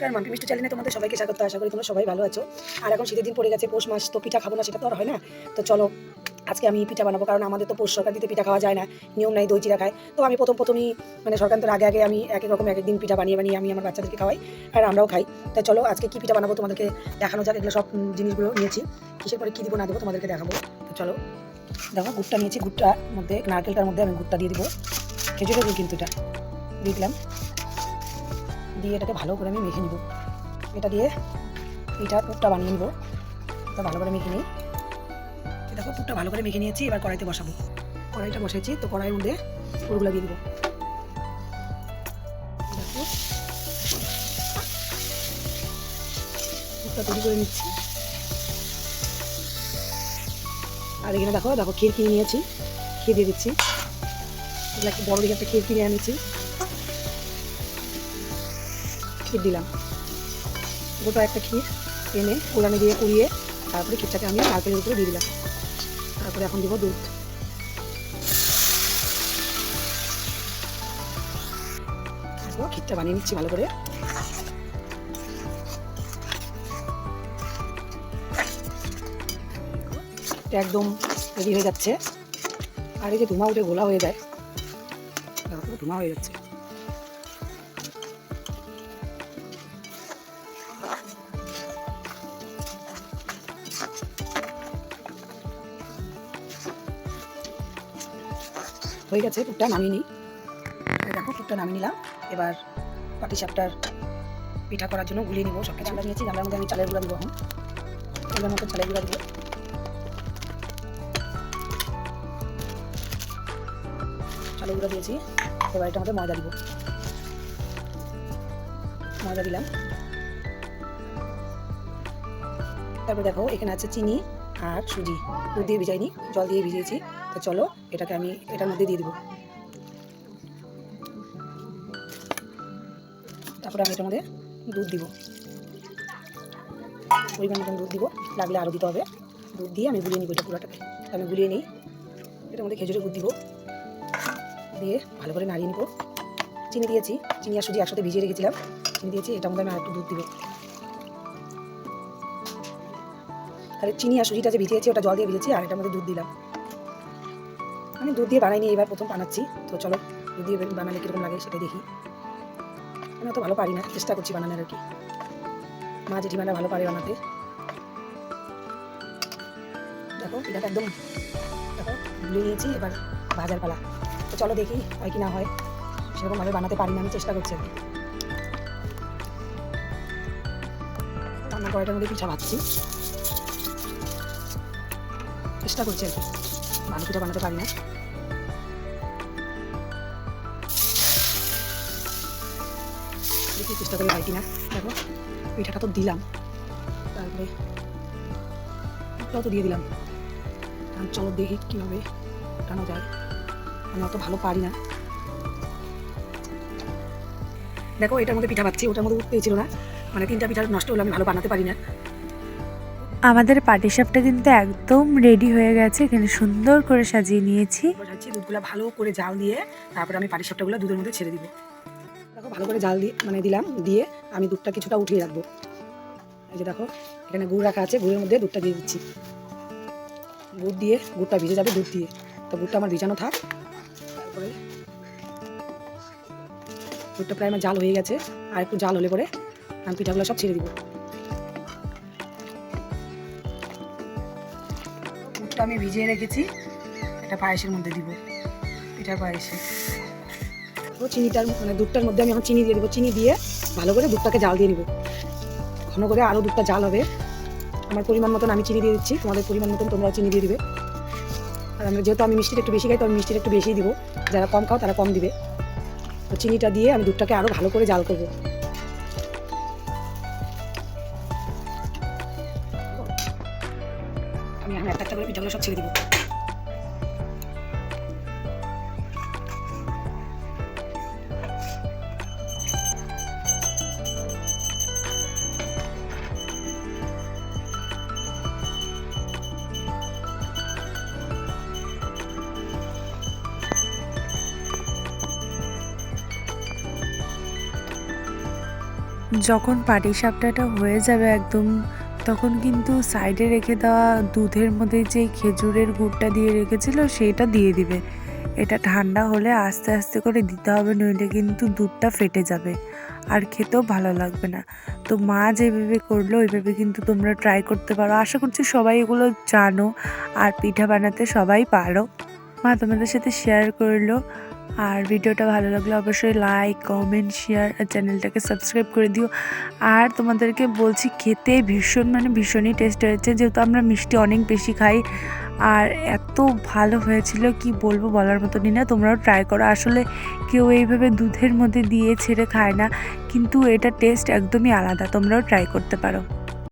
নমস্কার, মাম্পি মিষ্টি চ্যানেলে তোমাদের সবাইকে স্বাগত। আশা করি তোমরা সবাই ভালো আছো। আর এখন শীতের দিন পড়ে গেছে, পৌষ মাস, তো পিঠা খাব না, সেটা তো আর হয় না। তো চলো, আজকে আমি পিঠা বানাবো, কারণ আমাদের তো পৌষ সংক্রান্তিতে পিঠা খাওয়া যায় না, নিয়ম নাই দই চিরা খায়। তো আমি প্রথম প্রথমই মানে সংক্রান্তির আগে আগে আমি এক এক রকম এক একদিন পিঠা বানিয়ে বানিয়ে আমি আমার বাচ্চাদেরকে খাওয়াই, আর আমরাও খাই। তাই চলো, আজকে কি পিঠা বানাবো তোমাদেরকে দেখানো যাক, এগুলো সব জিনিসগুলো নিয়েছি। কিসের পরে কী দিব না দেবো তোমাদেরকে দেখাবো। তো চলো, দেখো, গুড়টা নিয়েছি, গুড়টার মধ্যে, নারকেলটার মধ্যে আমি গুড়টা দিয়ে দিব। খেজুরের গুড় কিন্তু এটা, দিয়ে দিলাম। দিয়ে এটাকে ভালো করে আমি মেখে নিব। এটা দিয়ে পিঠা পুরটা বানিয়ে নিব। তো ভালো করে মেখে নিই। দেখো, পুরটা ভালো করে মেখে নিয়েছি, এবার কড়াইতে বসাবো। কড়াইটা বসাইছি তো কড়াইয়ের মধ্যে পুরগুলো দিয়ে দিব। তৈরি করে নিচ্ছি। আর এখানে দেখো দেখো ক্ষীর কিনে নিয়েছি। ক্ষীর দিয়ে দিচ্ছি। একটা বড় দিকে একটা ক্ষীর কিনে আনিয়েছি ক্ষীর দিলাম। গোটা একটা ক্ষীর এনে কোরআনে দিয়ে কুড়িয়ে তারপরে ক্ষীরটাকে আমি নারকেলের উপরে দিয়ে দিলাম। তারপরে এখন দিব দুধ। ক্ষীরটা বানিয়ে নিচ্ছি ভালো করে। একদম রেডি হয়ে যাচ্ছে। আর এই যে ধুমা উঠে গোলা হয়ে যায়। ধুমা হয়ে যাচ্ছে। হয়ে গেছে, টুকটা নামিয়ে নিই। দেখো, টুকটা নামিয়ে নিলাম। এবার পাটি সাপটার পিঠা করার জন্য গুলিয়ে নিবো। সব কিছু আমরা নিয়েছি, গামলার মধ্যে আমি চালের গুঁড়া দিব এখন। এবার মতো চালের গুঁড়া দিব চালের গুঁড়া দিয়েছি। এবার এটা মধ্যে ময়দা দিব। ময়দা দিলাম। তারপর দেখো, এখানে আছে চিনি আর সুজি। দুধ দিয়ে ভিজাইনি, জল দিয়ে ভিজিয়েছি। তো চলো, এটাকে আমি এটার মধ্যে দিয়ে দিব। তারপরে আমি এটার মধ্যে দুধ দিব। পরিমাণ মতন দুধ দিব, লাগলে আরও দিতে হবে। দুধ দিয়ে আমি গুলিয়ে নিব এটা পুরোটাকে। আমি গুলিয়ে নিই, এটার মধ্যে খেজুরের দুধ দিব। দিয়ে ভালো করে নাড়িয়ে নিব। চিনি দিয়েছি, চিনি আর সুজি একসাথে ভিজিয়ে রেখেছিলাম। চিনি দিয়েছি, এটার মধ্যে আমি আরেকটু দুধ দিব। তাহলে চিনি আর সুজিটা যে ভিজিয়েছি, ওটা জল দিয়ে ভিজেছি আর এটার মধ্যে দুধ দিলাম। আমি দুধ দিয়ে বানাইনি, এবার প্রথম বানাচ্ছি। তো চলো, দুধ দিয়ে বানালে কীরকম লাগে সেটা দেখি। আমি অত ভালো পারি না, চেষ্টা করছি বানানোর আর কি। মা জেঠিমারা ভালো পারে বানাতে। দেখো এটা একদম, দেখো, গুলিয়ে নিয়েছি, এবার ভাজার পালা। তো চলো দেখি হয় কি না হয়। সেরকমভাবে বানাতে পারি না, আমি চেষ্টা করছি আর কি। রান্না করাটার মধ্যে পিঠা ভাজছি চেষ্টা করছি আর কি। ভালো পিঠা বানাতে পারি না। দেখি চেষ্টা করে হয় কিনা। দেখো, পিঠাটা তো দিলাম। তারপরে তো দিয়ে দিলাম। এখন চলো দেখি কীভাবে টানো যায়। আমি অত ভালো পারি না। দেখো এটার মধ্যে পিঠা পাচ্ছি ওটার মধ্যে উঠতেই ছিল না। মানে তিনটা পিঠা নষ্ট হলো আমি ভালো বানাতে পারি না। আমাদের পাটিসাপটা কিন্তু একদম রেডি হয়ে গেছে, এখানে সুন্দর করে সাজিয়ে নিয়েছি। দুধগুলো ভালো করে জাল দিয়ে, তারপরে আমি পাটি সাপটাগুলো দুধের মধ্যে ছেড়ে দিব। দেখো, ভালো করে জাল দিয়ে মানে দিলাম, দিয়ে আমি দুধটা কিছুটা উঠিয়ে রাখব। এই যে দেখো, এখানে গুড় রাখা আছে, গুড়ের মধ্যে দুধটা দিয়ে দিচ্ছি। গুড় দিয়ে, গুড়টা ভিজে যাবে দুধ দিয়ে। তো গুড়টা আমার ভিজানো থাক। তারপরে গুড়টা প্রায় আমার জাল হয়ে গেছে। আর একটু জাল হলে পরে আমি পিঠাগুলো সব ছেড়ে দিব। গুড়টা আমি ভিজিয়ে রেখেছি। এটা পায়েসের মধ্যে দিব। পিঠার পায়েসে। তো চিনিটার মানে দুধটার মধ্যে আমি এখন চিনি দিয়ে দেবো। চিনি দিয়ে ভালো করে দুধটাকে জাল দিয়ে নিব। ঘন করে আরও দুধটা জাল হবে। আমার পরিমাণ মতন আমি চিনি দিয়ে দিচ্ছি। তোমাদের পরিমাণ মতন তোমরাও চিনি দিয়ে দিবে। আর আমরা যেহেতু আমি মিষ্টিটা একটু বেশি খাই, তো আমি মিষ্টিটা একটু বেশিই দিব। যারা কম খাও তারা কম দিবে। তো চিনিটা দিয়ে আমি দুধটাকে আরও ভালো করে জাল করব। আমি একটা একটা করে পিঠাগুলো সব ছেড়ে দিব। যখন পাটি সাপটাটা হয়ে যাবে একদম তখন কিন্তু সাইডে রেখে দেওয়া দুধের মধ্যে যে খেজুরের গুড়টা দিয়ে রেখেছিল সেইটা দিয়ে দিবে। এটা ঠান্ডা হলে আস্তে আস্তে করে দিতে হবে, নইলে কিন্তু দুধটা ফেটে যাবে আর খেতেও ভালো লাগবে না। তো মা যেভাবে করল, ওইভাবে কিন্তু তোমরা ট্রাই করতে পারো। আশা করছি সবাই এগুলো জানো আর পিঠা বানাতে সবাই পারো। মা তোমাদের সাথে শেয়ার করল। আর ভিডিওটা ভালো লাগলে অবশ্যই লাইক কমেন্ট শেয়ার আর চ্যানেলটাকে সাবস্ক্রাইব করে দিও। আর তোমাদেরকে বলছি, খেতে ভীষণ মানে ভীষণই টেস্ট হয়েছে, যেহেতু আমরা মিষ্টি অনেক বেশি খাই। আর এত ভালো হয়েছিল, কি বলব বলার মতনই না, তোমরাও ট্রাই করো। আসলে কেউ এইভাবে দুধের মধ্যে দিয়ে ছেড়ে খায় না, কিন্তু এটা টেস্ট একদমই আলাদা, তোমরাও ট্রাই করতে পারো।